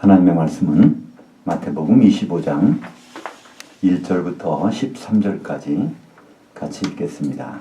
하나님의 말씀은 마태복음 25장 1절부터 13절까지 같이 읽겠습니다.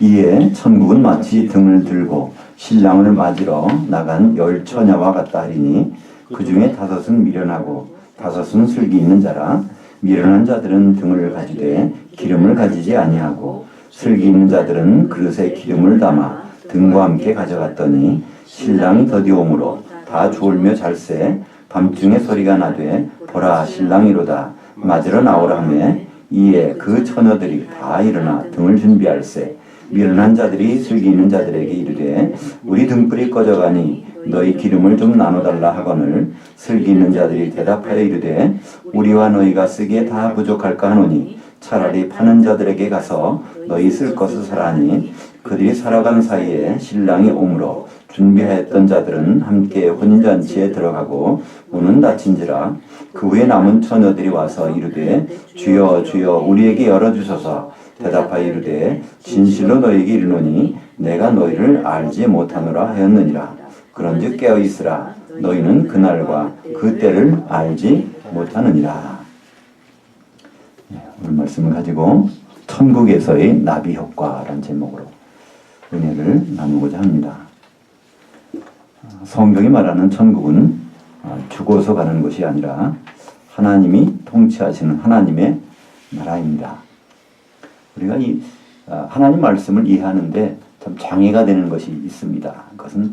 이에 천국은 마치 등을 들고 신랑을 맞으러 나간 열 처녀와 같다 하리니 그 중에 다섯은 미련하고 다섯은 슬기 있는 자라 미련한 자들은 등을 가지되 기름을 가지지 아니하고 슬기 있는 자들은 그릇에 기름을 담아 등과 함께 가져갔더니 신랑이 더디오므로 다 졸며 잘세 밤중에 소리가 나되 보라 신랑이로다. 맞으러 나오라 하며 이에 그 처녀들이 다 일어나 등을 준비할세. 미련한 자들이 슬기 있는 자들에게 이르되 우리 등불이 꺼져가니 너희 기름을 좀 나눠달라 하거늘 슬기 있는 자들이 대답하여 이르되 우리와 너희가 쓰기에 다 부족할까 하노니 차라리 파는 자들에게 가서 너희 쓸 것을 사라니 그들이 살아간 사이에 신랑이 오므로 준비하였던 자들은 함께 혼인잔치에 들어가고 문은 닫힌지라 그 후에 남은 처녀들이 와서 이르되 주여 주여 우리에게 열어주소서. 대답하여 이르되 진실로 너희에게 이르노니 내가 너희를 알지 못하노라 하였느니라. 그런즉 깨어 있으라. 너희는 그날과 그 때를 알지 못하느니라. 네, 오늘 말씀을 가지고 천국에서의 나비 효과라는 제목으로 은혜를 나누고자 합니다. 성경이 말하는 천국은 어, 죽어서 가는 것이 아니라 하나님이 통치하시는 하나님의 나라입니다. 우리가 이 어, 하나님 말씀을 이해하는데 참 장애가 되는 것이 있습니다. 그것은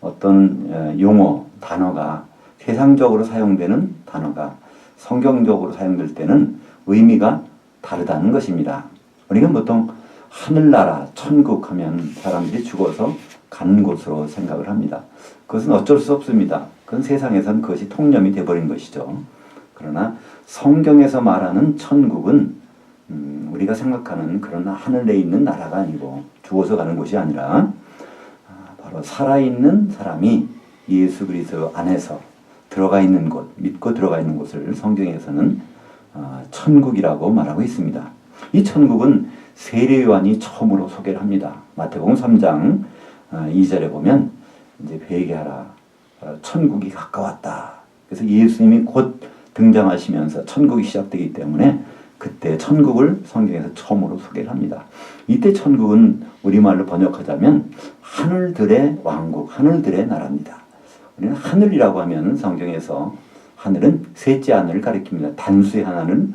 어떤 어, 용어, 단어가 세상적으로 사용되는 단어가 성경적으로 사용될 때는 의미가 다르다는 것입니다. 우리가 보통 하늘나라, 천국 하면 사람들이 죽어서 간 곳으로 생각을 합니다. 그것은 어쩔 수 없습니다. 그건 세상에선 그것이 통념이 되어버린 것이죠. 그러나 성경에서 말하는 천국은 음, 우리가 생각하는 그런 하늘에 있는 나라가 아니고 죽어서 가는 곳이 아니라 아, 바로 살아있는 사람이 예수 그리스도 안에서 들어가 있는 곳, 믿고 들어가 있는 곳을 성경에서는 아, 천국이라고 말하고 있습니다. 이 천국은 세례 요한이 처음으로 소개를 합니다. 마태복음 3장 2절에 보면 이제 회개하라. 어, 천국이 가까웠다. 그래서 예수님이 곧 등장하시면서 천국이 시작되기 때문에 그때 천국을 성경에서 처음으로 소개를 합니다. 이때 천국은 우리말로 번역하자면 하늘들의 왕국, 하늘들의 나라입니다. 우리는 하늘이라고 하면 성경에서 하늘은 셋째 하늘을 가리킵니다. 단수의 하나는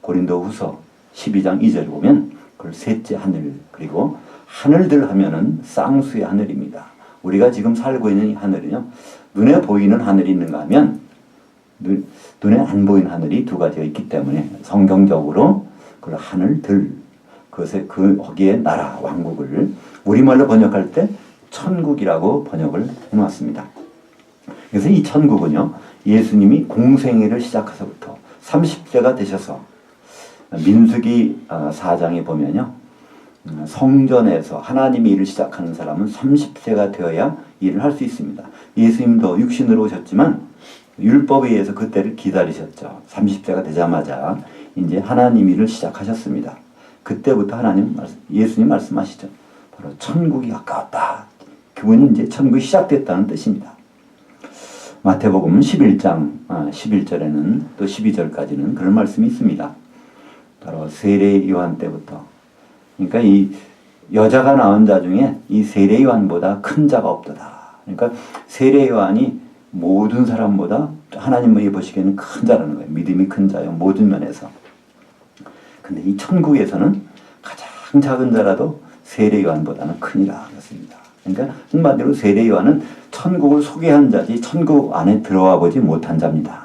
고린도 후서 12장 2절에 보면 그걸 셋째 하늘 그리고 하늘들 하면은 쌍수의 하늘입니다. 우리가 지금 살고 있는 이 하늘은요 눈에 보이는 하늘이 있는가 하면 눈, 눈에 안 보이는 하늘이 두 가지가 있기 때문에 성경적으로 그 하늘들 그것에 그 거기에 나라 왕국을 우리말로 번역할 때 천국이라고 번역을 해놨습니다. 그래서 이 천국은요 예수님이 공생애를 시작해서부터 30세가 되셔서 민수기 4장에 보면요. 음, 성전에서 하나님의 일을 시작하는 사람은 30세가 되어야 일을 할 수 있습니다. 예수님도 육신으로 오셨지만 율법에 의해서 그때를 기다리셨죠. 30세가 되자마자 이제 하나님 일을 시작하셨습니다. 그때부터 하나님 예수님 말씀하시죠. 바로 천국이 가까웠다. 그분이 이제 천국이 시작됐다는 뜻입니다. 마태복음 11장 11절에는 또 12절까지는 그런 말씀이 있습니다. 바로 세례 요한 때부터 그러니까 이 여자가 낳은 자 중에 이 세례 요한보다 큰 자가 없도다. 그러니까 세례 요한이 모든 사람보다 하나님이 보시기에는 큰 자라는 거예요. 믿음이 큰 자요. 모든 면에서. 근데 이 천국에서는 가장 작은 자라도 세례 요한보다는 크니라 그렇습니다. 그러니까 한마디로 세례 요한은 천국을 소개한 자지 천국 안에 들어와 보지 못한 자입니다.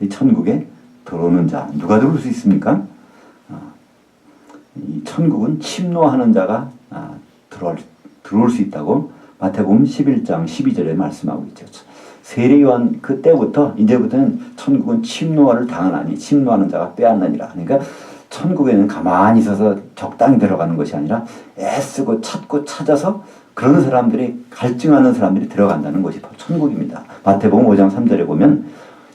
이 천국에 들어오는 자 누가 들어올 수 있습니까? 이 천국은 침노하는 자가 아, 들어올, 들어올 수 있다고 마태복음 11장 12절에 말씀하고 있죠. 세례 요한 그때부터 이제부터는 천국은 침노를 당하나니 침노하는 자가 빼앗느니라. 그러니까 천국에는 가만히 있어서 적당히 들어가는 것이 아니라 애쓰고 찾고 찾아서 그런 사람들이 갈증하는 사람들이 들어간다는 것이 천국입니다. 마태복음 5장 3절에 보면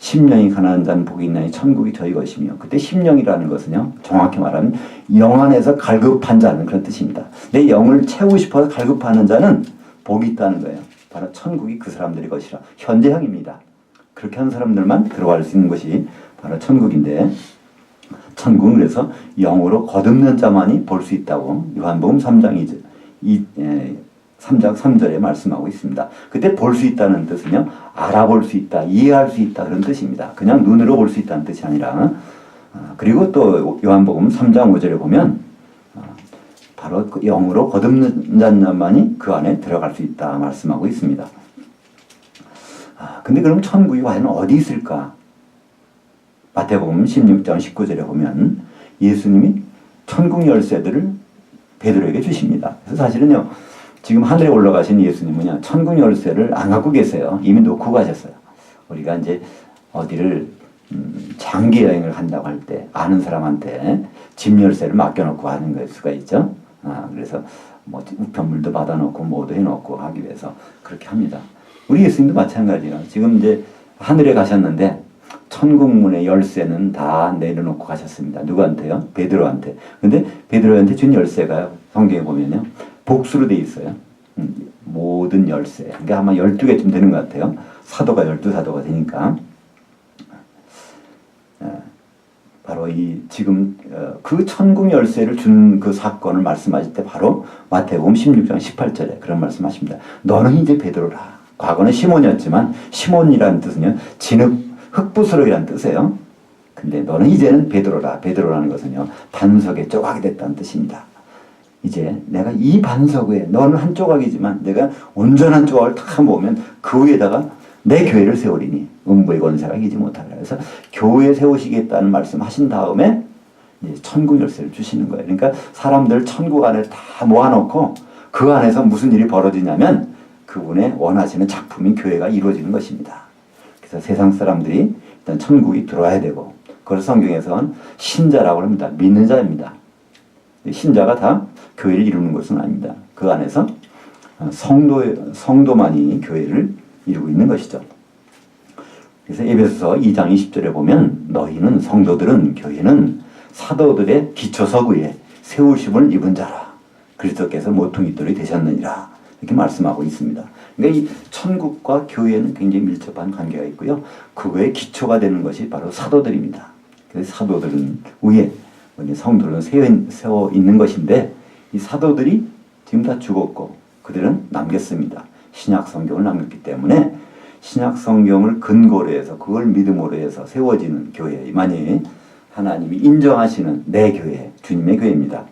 심령이 가난한 자는 복이 있나니 천국이 저희 것이며 그때 심령이라는 것은요 정확히 말하면 영 안에서 갈급한 자는 그런 뜻입니다. 내 영을 채우고 싶어서 갈급하는 자는 복이 있다는 거예요. 바로 천국이 그 사람들의 것이라 현재형입니다. 그렇게 한 사람들만 들어갈 수 있는 것이 바로 천국인데 천국은 그래서 영으로 거듭는 자만이 볼 수 있다고 요한복음 3장 2절, 이, 에, 3장 3절에 말씀하고 있습니다. 그때 볼 수 있다는 뜻은요, 알아볼 수 있다, 이해할 수 있다 그런 뜻입니다. 그냥 눈으로 볼 수 있다는 뜻이 아니라 아, 그리고 또 요한복음 3장 5절에 보면 아, 바로 그 영으로 거듭는 자만이 그 안에 들어갈 수 있다 말씀하고 있습니다. 아, 근데 그럼 천국이 과연 어디 있을까? 마태복음 16장 19절에 보면 예수님이 천국 열쇠들을 베드로에게 주십니다. 그래서 사실은요, 지금 하늘에 올라가신 예수님은요, 천국 열쇠를 안 갖고 계세요. 이미 놓고 가셨어요. 우리가 이제 어디를 음, 장기 여행을 한다고 할 때 아는 사람한테 집 열쇠를 맡겨놓고 하는 걸 수가 있죠. 아, 그래서 뭐 우편물도 받아놓고 뭐도 해놓고 하기 위해서 그렇게 합니다. 우리 예수님도 마찬가지예요. 지금 이제 하늘에 가셨는데 천국문의 열쇠는 다 내려놓고 가셨습니다. 누구한테요? 베드로한테. 근데 베드로한테 준 열쇠가요. 성경에 보면요. 복수로 돼 있어요. 음, 모든 열쇠. 그러니까 아마 12개쯤 되는 것 같아요. 사도가 12사도가 되니까. 어, 바로 이 지금 어, 그 천국 열쇠를 준 그 사건을 말씀하실 때 바로 마태복음 16장 18절에 그런 말씀하십니다. 너는 이제 베드로라. 과거는 시몬이었지만 시몬이라는 뜻은요. 진흙 흑부스러기라는 뜻이에요. 근데 너는 이제는 베드로라. 베드로라는 것은요. 반석에 조각이 됐다는 뜻입니다. 이제 내가 이 반석 위에 너는 한 조각이지만 내가 온전한 조각을 다 모으면 그 위에다가 내 교회를 세우리니 음부의 권세가 이기지 못하리라. 그래서 교회 세우시겠다는 말씀하신 다음에 천국 열쇠를 주시는 거예요. 그러니까 사람들 천국 안에 다 모아놓고 그 안에서 무슨 일이 벌어지냐면 그분의 원하시는 작품인 교회가 이루어지는 것입니다. 그래서 세상 사람들이 일단 천국이 들어와야 되고 그걸 성경에서는 신자라고 합니다. 믿는 자입니다. 신자가 다 교회를 이루는 것은 아닙니다. 그 안에서 성도 성도만이 교회를 이루고 있는 것이죠. 그래서 에베소서 2장 20절에 보면 너희는 성도들은 교회는 사도들의 기초석 위에 세우심을 입은 자라. 그리스도께서 모퉁이돌이 되셨느니라. 이렇게 말씀하고 있습니다. 그러니까 이 천국과 교회는 굉장히 밀접한 관계가 있고요. 그거의 기초가 되는 것이 바로 사도들입니다. 그래서 사도들은 위에 성도를 세워 있는 것인데 이 사도들이 지금 다 죽었고 그들은 남겼습니다. 신약 성경을 남겼기 때문에 신약 성경을 근거로 해서 그걸 믿음으로 해서 세워지는 교회만이 하나님이 인정하시는 내 교회, 주님의 교회입니다.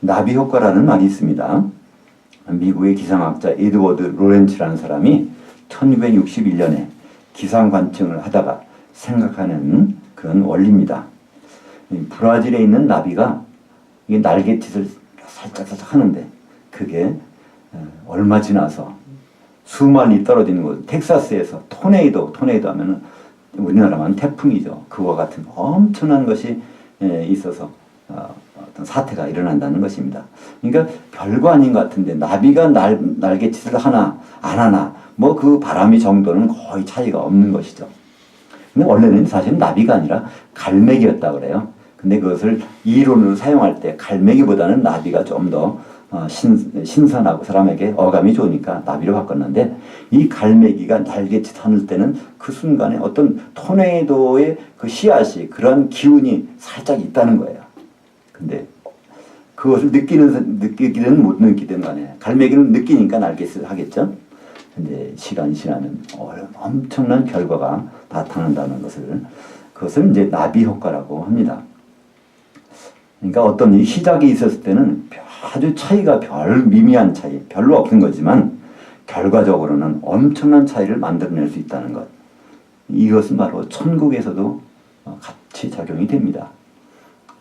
나비 효과라는 말이 있습니다. 미국의 기상학자 에드워드 로렌츠라는 사람이 1961년에 기상 관측을 하다가 생각하는 그런 원리입니다. 브라질에 있는 나비가 이게 날갯짓을 살짝 살짝 하는데 그게 어, 얼마 지나서 수만이 떨어지는 곳, 텍사스에서 토네이도, 토네이도 하면은 우리나라만 태풍이죠. 그와 같은 엄청난 것이 예, 있어서 어, 어떤 사태가 일어난다는 것입니다. 그러니까 별거 아닌 것 같은데 나비가 날, 날개짓을 하나 안 하나 뭐 그 바람이 정도는 거의 차이가 없는 것이죠. 근데 원래는 사실 나비가 아니라 갈매기였다 그래요. 근데 그것을 이론으로 사용할 때 갈매기보다는 나비가 좀더 어, 신, 신선하고 사람에게 어감이 좋으니까 나비로 바꿨는데 이 갈매기가 날개짓 하늘 때는 그 순간에 어떤 토네이도의 그 씨앗이 그런 기운이 살짝 있다는 거예요. 근데 그것을 느끼는 느끼든 못 느끼든 간에 갈매기는 느끼니까 날개짓을 하겠죠. 근데 시간이 지나면 엄청난 결과가 나타난다는 것을 그것을 이제 나비 효과라고 합니다. 그러니까 어떤 시작이 있었을 때는 아주 차이가 별 미미한 차이, 별로 없는 거지만 결과적으로는 엄청난 차이를 만들어낼 수 있다는 것. 이것은 바로 천국에서도 같이 작용이 됩니다.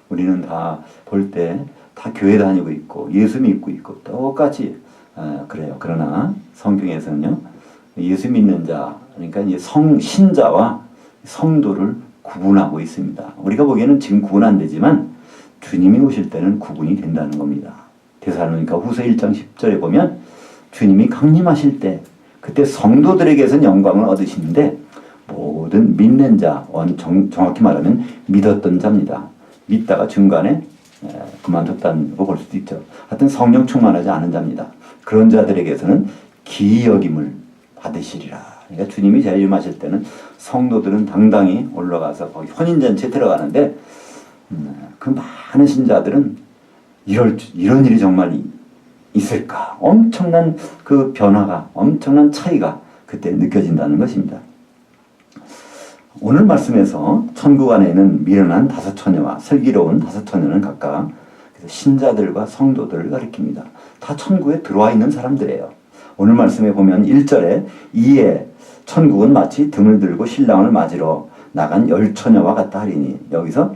우리는 다 볼 때 다 교회 다니고 있고 예수 믿고 있고 똑같이 어, 그래요. 그러나 성경에서는요 예수 믿는 자 그러니까 이제 성 신자와 성도를 구분하고 있습니다. 우리가 보기에는 지금 구분 안 되지만 주님이 오실 때는 구분이 된다는 겁니다. 대사로니까 후서 1장 10절에 보면 주님이 강림하실 때 그때 성도들에게선 영광을 얻으시는데 모든 믿는 자, 정, 정확히 말하면 믿었던 자입니다. 믿다가 중간에 그만뒀다고 볼 수도 있죠. 하여튼 성령 충만하지 않은 자입니다. 그런 자들에게서는 기이 여김을 받으시리라. 그러니까 주님이 재림하실 때는 성도들은 당당히 올라가서 거기 혼인잔치에 들어가는데 음, 그 많은 신자들은 이럴 줄- 이런 일이 정말 이- 있을까? 엄청난 그 변화가 엄청난 차이가 그때 느껴진다는 것입니다. 오늘 말씀에서 천국 안에는 미련한 다섯 처녀와 슬기로운 다섯 처녀는 각각 신자들과 성도들을 가리킵니다. 다 천국에 들어와 있는 사람들이에요. 오늘 말씀에 보면 1절에 이에 천국은 마치 등을 들고 신랑을 맞으러 나간 열 처녀와 같다 하리니 여기서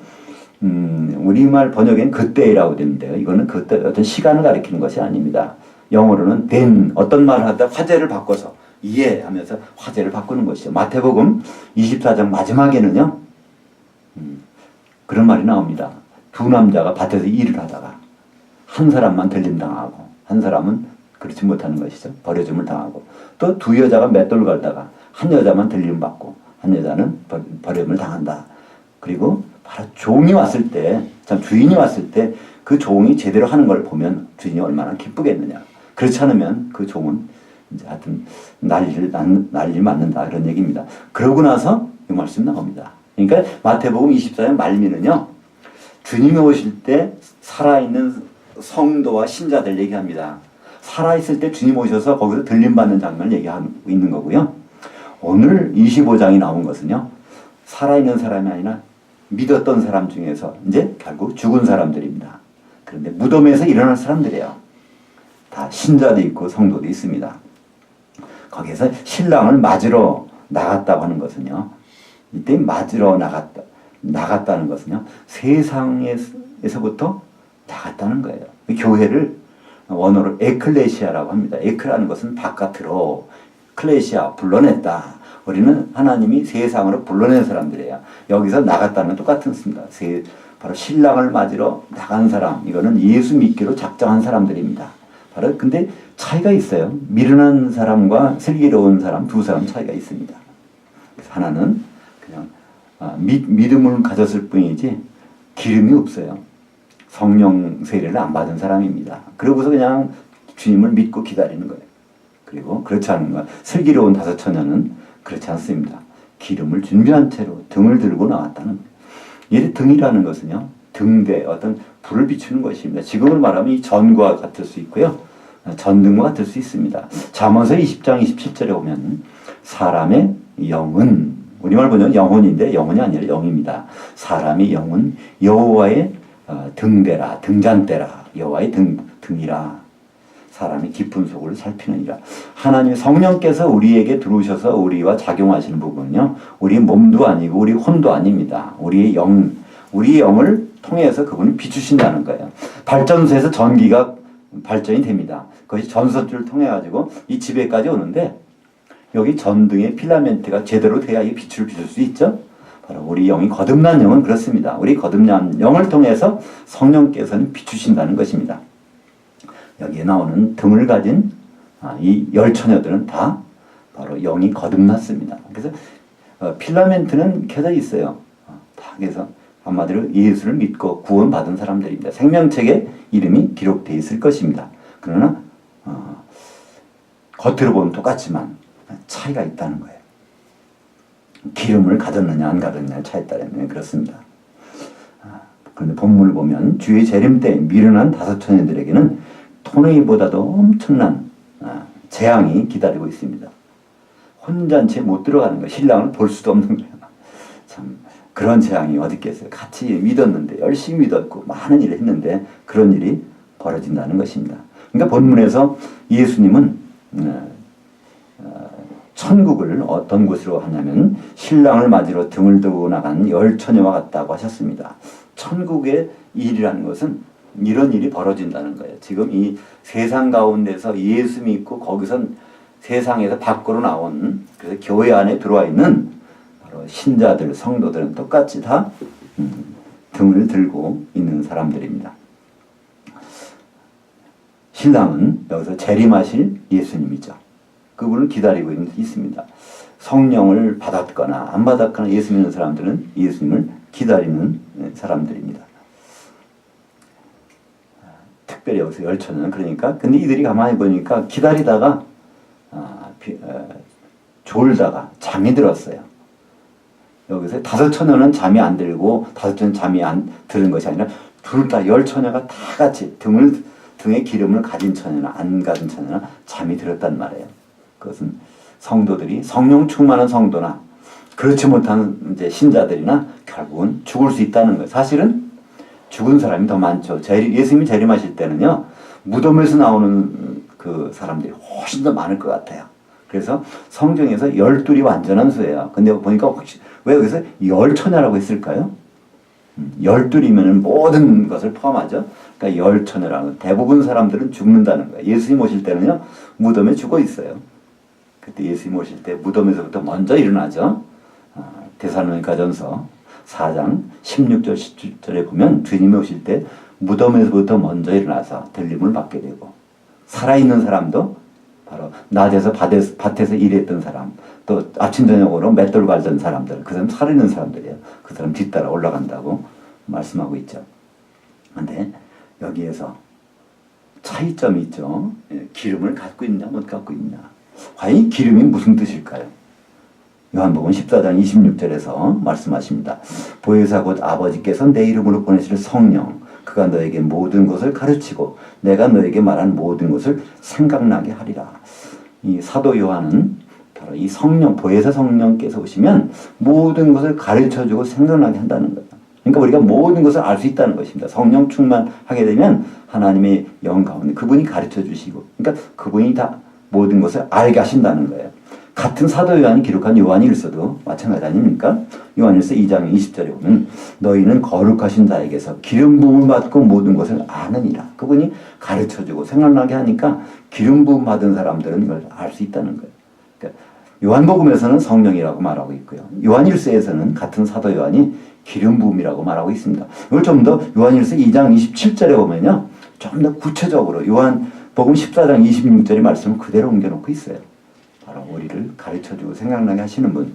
음, 우리말 번역엔 그때라고 되는데요. 이거는 그때 어떤 시간을 가리키는 것이 아닙니다. 영어로는 then 어떤 말을 하다 화제를 바꿔서 이해 하면서 화제를 바꾸는 것이죠. 마태복음 24장 마지막에는요. 음, 그런 말이 나옵니다. 두 남자가 밭에서 일을 하다가 한 사람만 들림당하고 한 사람은 그렇지 못하는 것이죠. 버려줌을 당하고 또 두 여자가 맷돌 걸다가 한 여자만 들림 받고 한 여자는 버- 버림을 당한다. 그리고 바로 종이 왔을 때, 참 주인이 왔을 때 그 종이 제대로 하는 걸 보면 주인이 얼마나 기쁘겠느냐. 그렇지 않으면 그 종은 이제 하여튼 난리를 난- 난리 맞는다 그런 얘기입니다. 그러고 나서 이 말씀 나옵니다. 그러니까 마태복음 24장 말미는요. 주님이 오실 때 살아있는 성도와 신자들 얘기합니다. 살아있을 때 주님 오셔서 거기서 들림받는 장면을 얘기하고 있는 거고요. 오늘 25장이 나온 것은요. 살아있는 사람이 아니라 믿었던 사람 중에서 이제 결국 죽은 사람들입니다. 그런데 무덤에서 일어날 사람들이에요. 다 신자도 있고 성도도 있습니다. 거기에서 신랑을 맞으러 나갔다고 하는 것은요. 이때 맞으러 나갔다. 나갔다는 것은요. 세상에서부터 나갔다는 거예요. 교회를 원어로 에클레시아라고 합니다. 에클라는 것은 바깥으로 클레시아 불러냈다. 우리는 하나님이 세상으로 불러낸 사람들이에요. 여기서 나갔다는 건 똑같은 습니다. 세, 바로 신랑을 맞으러 나간 사람. 이거는 예수 믿기로 작정한 사람들입니다. 바로 근데 차이가 있어요. 미련한 사람과 슬기로운 사람 두 사람 차이가 있습니다. 그래서 하나는 그냥 아, 믿, 믿음을 가졌을 뿐이지 기름이 없어요. 성령 세례를 안 받은 사람입니다. 그러고서 그냥 주님을 믿고 기다리는 거예요. 그리고 그렇지 않은 거 슬기로운 다섯 처녀는 그렇지 않습니다. 기름을 준비한 채로 등을 들고 나왔다는 거예요. 이 등이라는 것은요. 등대 어떤 불을 비추는 것입니다. 지금을 말하면 이 전과 같을 수 있고요. 전등과 같을 수 있습니다. 잠언서 20장 27절에 보면 사람의 영은 우리말 보면 영혼인데 영혼이 아니라 영입니다. 사람의 영은 여호와의 어, 등대라 등잔대라 여호와의 등 등이라 사람이 깊은 속을 살피느니라. 하나님 성령께서 우리에게 들어오셔서 우리와 작용하시는 부분은요. 우리 몸도 아니고 우리 혼도 아닙니다. 우리의 영, 우리의 영을 통해서 그분이 비추신다는 거예요. 발전소에서 전기가 발전이 됩니다. 그것이 전선줄을 통해 가지고 이 집에까지 오는데 여기 전등의 필라멘트가 제대로 돼야 이 빛을 비출 수 있죠. 바로 우리 영이 거듭난 영은 그렇습니다. 우리 거듭난 영을 통해서 성령께서는 비추신다는 것입니다. 여기에 나오는 등을 가진 아, 이 열 처녀들은 다 바로 영이 거듭났습니다. 그래서 어, 필라멘트는 켜져 있어요. 어, 다 그래서 한마디로 예수를 믿고 구원받은 사람들입니다. 생명책에 이름이 기록되어 있을 것입니다. 그러나 어, 겉으로 보면 똑같지만 차이가 있다는 거예요. 기름을 가졌느냐 안 가졌느냐 차에 따르면 그렇습니다. 아, 그런데 본문을 보면 주의 재림 때 미련한 다섯 처녀들에게는 토네이보다도 엄청난 아, 재앙이 기다리고 있습니다. 혼잔치에 못 들어가는 거예요. 신랑을 볼 수도 없는 거예요. 참 그런 재앙이 어디 있겠어요. 같이 믿었는데 열심히 믿었고 많은 일을 했는데 그런 일이 벌어진다는 것입니다. 그러니까 본문에서 예수님은 어, 어, 천국을 어떤 곳으로 하냐면 신랑을 맞으러 등을 들고 나간 열 처녀와 같다고 하셨습니다. 천국의 일이라는 것은 이런 일이 벌어진다는 거예요. 지금 이 세상 가운데서 예수 믿고 거기선 세상에서 밖으로 나온 그래서 교회 안에 들어와 있는 바로 신자들 성도들은 똑같이 다 음, 등을 들고 있는 사람들입니다. 신랑은 여기서 재림하실 예수님이죠. 그분을 기다리고 있- 있습니다. 성령을 받았거나 안 받았거나 예수 믿는 사람들은 예수님을 기다리는 예, 사람들입니다. 특별히 여기서 열처는 그러니까 근데 이들이 가만히 보니까 기다리다가 아, 비- 어, 졸다가 잠이 들었어요. 여기서 다섯 처녀는 잠이 안 들고 다섯 처녀는 잠이 안 드는 것이 아니라 둘 다 열 처녀가 다 같이 등을 등에 기름을 가진 처녀나 안 가진 처녀나 잠이 들었단 말이에요. 그것은 성도들이 성령 충만한 성도나 그렇지 못한 이제 신자들이나 결국은 죽을 수 있다는 거예요. 사실은 죽은 사람이 더 많죠. 재림, 예수님이 재림하실 때는요, 무덤에서 나오는 그 사람들이 훨씬 더 많을 것 같아요. 그래서 성경에서 열둘이 완전한 수예요. 근데 보니까 혹시 왜 여기서 열처녀라고 했을까요? 음, 열둘이면 모든 것을 포함하죠. 그러니까 열처녀라는 건 대부분 사람들은 죽는다는 거예요. 예수님 오실 때는요, 무덤에 죽어 있어요. 그때 예수님 오실 때 무덤에서부터 먼저 일어나죠. 아, 데살로니가전서 4장 16절 17절에 보면 주님이 오실 때 무덤에서부터 먼저 일어나서 들림을 받게 되고 살아있는 사람도 바로 낮에서 밭에서, 밭에서 일했던 사람 또 아침 저녁으로 맷돌 갈던 사람들 그 사람 살아있는 사람들이에요. 그 사람 뒤따라 올라간다고 말씀하고 있죠. 근데 여기에서 차이점이 있죠. 예, 기름을 갖고 있냐 못 갖고 있냐. 과연 이 기름이 무슨 뜻일까요? 요한복음 14장 26절에서 말씀하십니다. 보혜사 곧 아버지께서 내 이름으로 보내실 성령 그가 너에게 모든 것을 가르치고 내가 너에게 말한 모든 것을 생각나게 하리라. 이 사도 요한은 바로 이 성령 보혜사 성령께서 오시면 모든 것을 가르쳐 주고 생각나게 한다는 거예요. 그러니까 우리가 모든 것을 알 수 있다는 것입니다. 성령 충만하게 되면 하나님의 영 가운데 그분이 가르쳐 주시고 그러니까 그분이 다 모든 것을 알게 하신다는 거예요. 같은 사도 요한이 기록한 요한일서도 마찬가지 아닙니까? 요한일서 2장 20절에 보면 너희는 거룩하신 자에게서 기름 부음을 받고 모든 것을 아느니라. 그분이 가르쳐 주고 생각나게 하니까 기름 부음 받은 사람들은 이걸 알 수 있다는 거예요. 그러니까 요한복음에서는 성령이라고 말하고 있고요. 요한일서에서는 같은 사도 요한이 기름 부음이라고 말하고 있습니다. 이걸 좀 더 요한일서 2장 27절에 보면요. 좀 더 구체적으로 요한복음 14장 26절의 말씀을 그대로 옮겨놓고 있어요. 바로 우리를 가르쳐주고 생각나게 하시는 분.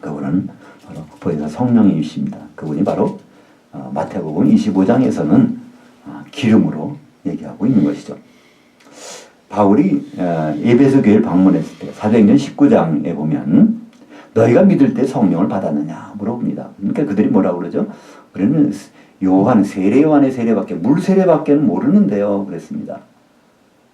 그분은 바로 보혜사 성령이십니다. 그분이 바로 어, 마태복음 25장에서는 어, 기름으로 얘기하고 있는 것이죠. 바울이 어, 에베소 교회를 방문했을 때 사도행전 19장에 보면 너희가 믿을 때 성령을 받았느냐 물어봅니다. 그러니까 그들이 뭐라고 그러죠? 우리는 요한 세례 요한의 세례밖에 물 세례밖에는 모르는데요. 그랬습니다.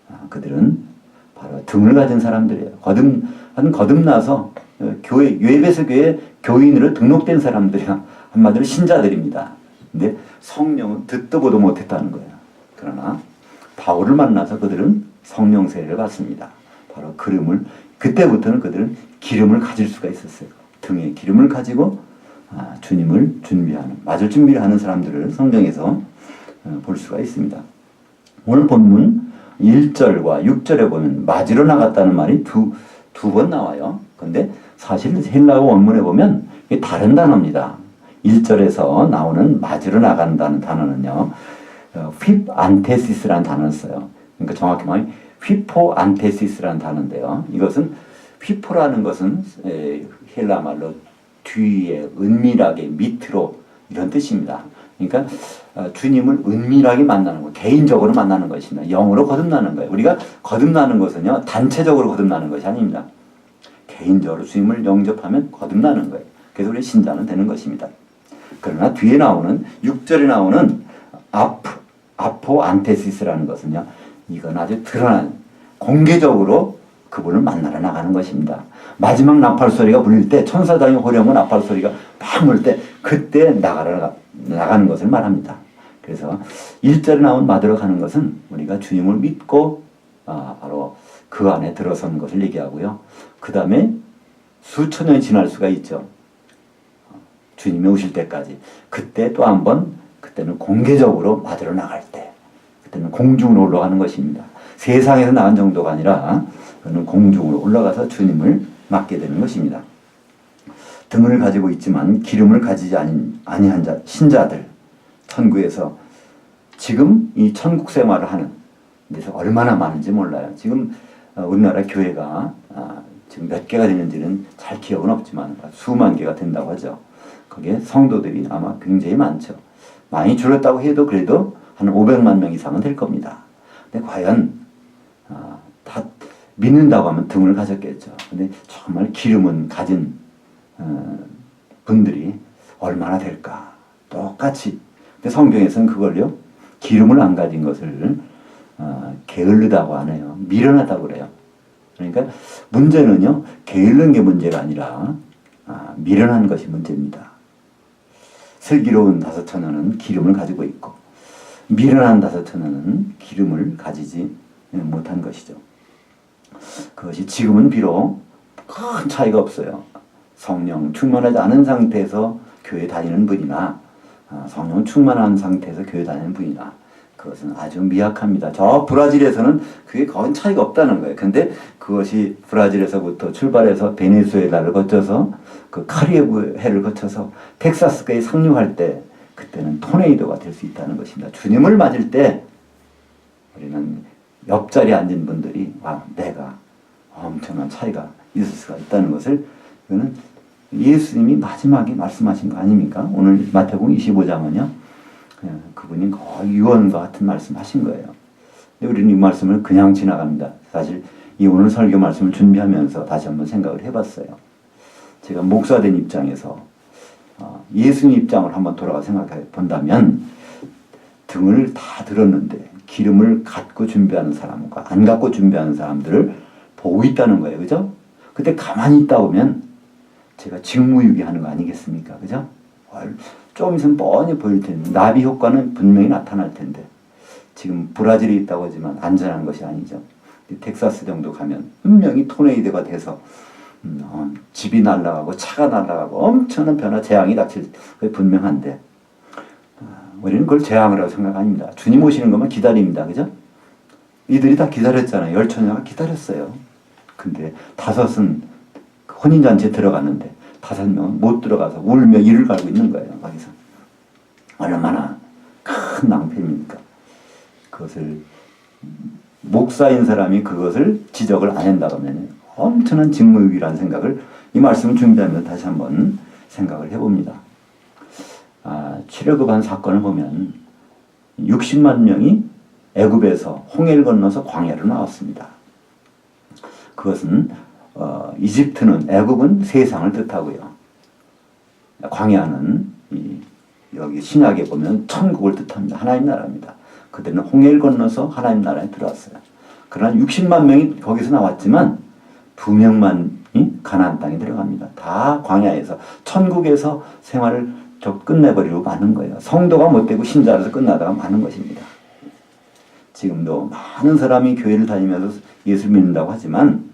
아, 그들은 바로 등을 가진 사람들이에요. 거듭 한 거듭나서 어, 교회 예배서 교회 교인으로 등록된 사람들이야 한마디로 신자들입니다. 근데 성령은 듣도 보도 못했다는 거예요. 그러나 바울을 만나서 그들은 성령 세례를 받습니다. 바로 기름을 그때부터는 그들은 기름을 가질 수가 있었어요. 등에 기름을 가지고 아, 주님을 준비하는 맞을 준비를 하는 사람들을 성경에서 어, 볼 수가 있습니다. 오늘 본문 1절과 6절에 보면 맞으러 나갔다는 말이 두, 두 번 나와요. 근데 사실 헬라어 원문에 보면 다른 단어입니다. 1절에서 나오는 맞으러 나간다는 단어는요. 어, 휩 안테시스라는 단어를 써요. 그러니까 정확히 말하면 휘포 안테시스라는 단어인데요. 이것은 휘포라는 것은 에, 헬라 말로 뒤에 은밀하게 밑으로 이런 뜻입니다. 그러니까 어, 주님을 은밀하게 만나는 거, 개인적으로 만나는 것입니다. 영으로 거듭나는 거예요. 우리가 거듭나는 것은요, 단체적으로 거듭나는 것이 아닙니다. 개인적으로 주님을 영접하면 거듭나는 거예요. 그래서 우리 신자는 되는 것입니다. 그러나 뒤에 나오는 6절에 나오는 아프 아포 안테시스라는 것은요. 이건 아주 드러난 공개적으로 그분을 만나러 나가는 것입니다. 마지막 나팔 소리가 불릴 때 천사장이 호령은 나팔 소리가 팍물때 그때 나가러 나가는 것을 말합니다. 그래서 1절에 나온 마드로 가는 것은 우리가 주님을 믿고 아, 바로 그 안에 들어서는 것을 얘기하고요. 그 다음에 수천 년이 지날 수가 있죠. 주님이 오실 때까지. 그때 또 한 번, 그때는 공개적으로 받으러 나갈 때. 그때는 공중으로 올라가는 것입니다. 세상에서 나간 정도가 아니라, 그는 공중으로 올라가서 주님을 맞게 되는 것입니다. 등을 가지고 있지만 기름을 가지지 아니- 아니한 자, 신자들, 천국에서 지금 이 천국 생활을 하는 데서 얼마나 많은지 몰라요. 지금 어, 우리나라 교회가 아, 지금 몇 개가 되는지는 잘 기억은 없지만 수만 개가 된다고 하죠. 거기에 성도들이 아마 굉장히 많죠. 많이 줄었다고 해도 그래도 한 500만 명 이상은 될 겁니다. 근데 과연 아, 다 믿는다고 하면 등을 가졌겠죠. 근데 정말 기름은 가진 어, 분들이 얼마나 될까? 똑같이. 근데 성경에서는 그걸요, 기름을 안 가진 것을 어, 게을르다고 하네요. 미련하다고 그래요. 그러니까 문제는요, 게을른 게 문제가 아니라 아, 미련한 것이 문제입니다. 슬기로운 다섯 처녀는 기름을 가지고 있고 미련한 다섯 처녀는 기름을 가지지 못한 것이죠. 그것이 지금은 비록 큰 차이가 없어요. 성령 충만하지 않은 상태에서 교회 다니는 분이나 아, 성령 충만한 상태에서 교회 다니는 분이나 그것은 아주 미약합니다. 저 브라질에서는 그게 거의 차이가 없다는 거예요. 근데 그것이 브라질에서부터 출발해서 베네수엘라를 거쳐서 그 카리브 해를 거쳐서 텍사스까지 상륙할 때 그때는 토네이도가 될 수 있다는 것입니다. 주님을 맞을 때 우리는 옆자리에 앉은 분들이 와 내가 엄청난 차이가 있을 수가 있다는 것을 이거는 예수님이 마지막에 말씀하신 거 아닙니까? 오늘 마태복음 25장은요. 그분이 거의 유언과 같은 말씀하신 거예요. 근데 우리는 이 말씀을 그냥 지나갑니다. 사실 이 오늘 설교 말씀을 준비하면서 다시 한번 생각을 해봤어요. 제가 목사된 입장에서 어, 예수님 입장을 한번 돌아가 생각해 본다면 등을 다 들었는데 기름을 갖고 준비하는 사람과 안 갖고 준비하는 사람들을 보고 있다는 거예요. 그죠? 그때 가만히 있다 보면 제가 직무유기하는 거 아니겠습니까? 그죠? 좀 있으면 뻔히 보일 텐데 나비 효과는 분명히 나타날 텐데 지금 브라질에 있다고 하지만 안전한 것이 아니죠. 텍사스 정도 가면 분명히 토네이도가 돼서 음, 어, 집이 날아가고 차가 날아가고 엄청난 변화 재앙이 닥칠 그 분명한데 어, 우리는 그걸 재앙이라고 생각 아닙니다. 주님 오시는 것만 기다립니다. 그죠? 이들이 다 기다렸잖아요. 열 처녀가 기다렸어요. 근데 다섯은 혼인잔치에 들어갔는데 다섯 명은 못 들어가서 울며 이를 갈고 있는 거예요. 거기서. 얼마나 큰 낭패입니까? 그것을 목사인 사람이 그것을 지적을 안 한다고 하면 엄청난 직무유기라는 생각을 이 말씀을 준비하면서 다시 한번 생각을 해봅니다. 아, 출애굽한 사건을 보면 60만 명이 애굽에서 홍해를 건너서 광야로 나왔습니다. 그것은 어, 이집트는 애굽은 세상을 뜻하고요. 광야는 이, 여기 신약에 보면 천국을 뜻합니다. 하나님 나라입니다. 그들은 홍해를 건너서 하나님 나라에 들어왔어요. 그러나 60만 명이 거기서 나왔지만 두 명만이 가나안 땅에 들어갑니다. 다 광야에서 천국에서 생활을 저 끝내버리고 마는 거예요. 성도가 못 되고 신자로서 끝나다가 마는 것입니다. 지금도 많은 사람이 교회를 다니면서 예수 믿는다고 하지만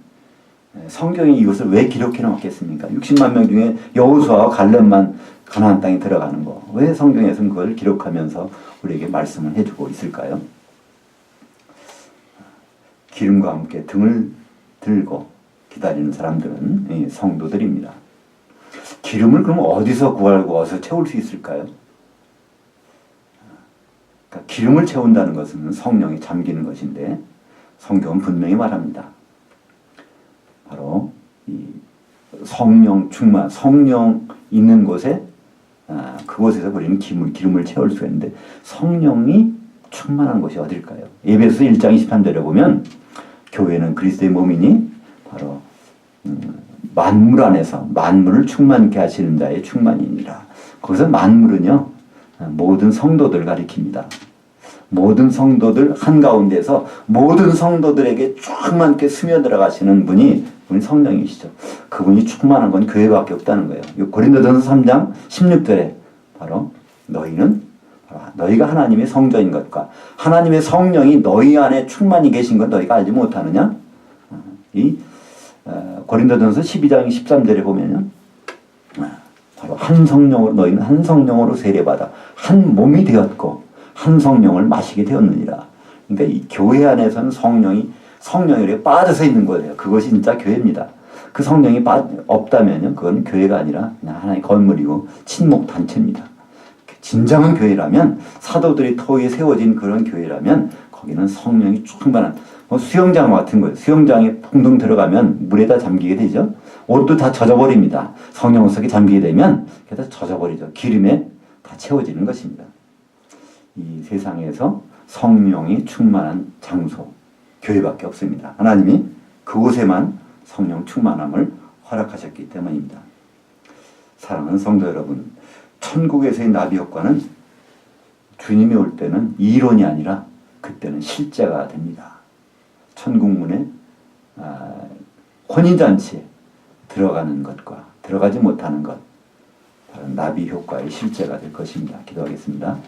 성경이 이것을 왜 기록해 놓겠습니까? 60만 명 중에 여호수아와 갈렙만 가나안 땅에 들어가는 거. 왜 성경에서는 그걸 기록하면서 우리에게 말씀을 해주고 있을까요? 기름과 함께 등을 들고 기다리는 사람들은 성도들입니다. 기름을 그럼 어디서 구하고 어디서 채울 수 있을까요? 그러니까 기름을 채운다는 것은 성령이 잠기는 것인데 성경은 분명히 말합니다. 바로 이 성령 충만, 성령 있는 곳에 아, 그곳에서 우리는 기름, 기름을 채울 수 있는데 성령이 충만한 곳이 어딜까요? 예배서 1장 23절에 보면 교회는 그리스도의 몸이니 바로 음, 만물 안에서 만물을 충만케 하시는 자의 충만이니라. 거기서 만물은요 모든 성도들 가리킵니다. 모든 성도들 한가운데서 모든 성도들에게 충만케 스며들어 가시는 분이 분이 성령이시죠. 그분이 충만한 건 교회밖에 없다는 거예요. 고린도전서 3장 16절에 바로 너희는 너희가 하나님의 성전인 것과 하나님의 성령이 너희 안에 충만히 계신 것 너희가 알지 못하느냐? 이 어, 고린도전서 12장 13절에 보면은 바로 한 성령으로 너희는 한 성령으로 세례받아 한 몸이 되었고 한 성령을 마시게 되었느니라. 그러니까 이 교회 안에서는 성령이 성령이 빠져서 있는 거예요. 그것이 진짜 교회입니다. 그 성령이 빠, 없다면요, 그건 교회가 아니라 그냥 하나의 건물이고 친목 단체입니다. 진정한 교회라면 사도들이 토에 세워진 그런 교회라면 거기는 성령이 충만한 뭐 수영장 같은 거예요. 수영장에 풍덩 들어가면 물에다 잠기게 되죠. 옷도 다 젖어버립니다. 성령 속에 잠기게 되면 그다 젖어버리죠. 기름에 다 채워지는 것입니다. 이 세상에서 성령이 충만한 장소, 교회밖에 없습니다. 하나님이 그곳에만 성령 충만함을 허락하셨기 때문입니다. 사랑하는 성도 여러분, 천국에서의 나비 효과는 주님이 올 때는 이론이 아니라 그때는 실제가 됩니다. 천국 문에 아, 혼인잔치에 들어가는 것과 들어가지 못하는 것, 바로 나비 효과의 실제가 될 것입니다. 기도하겠습니다.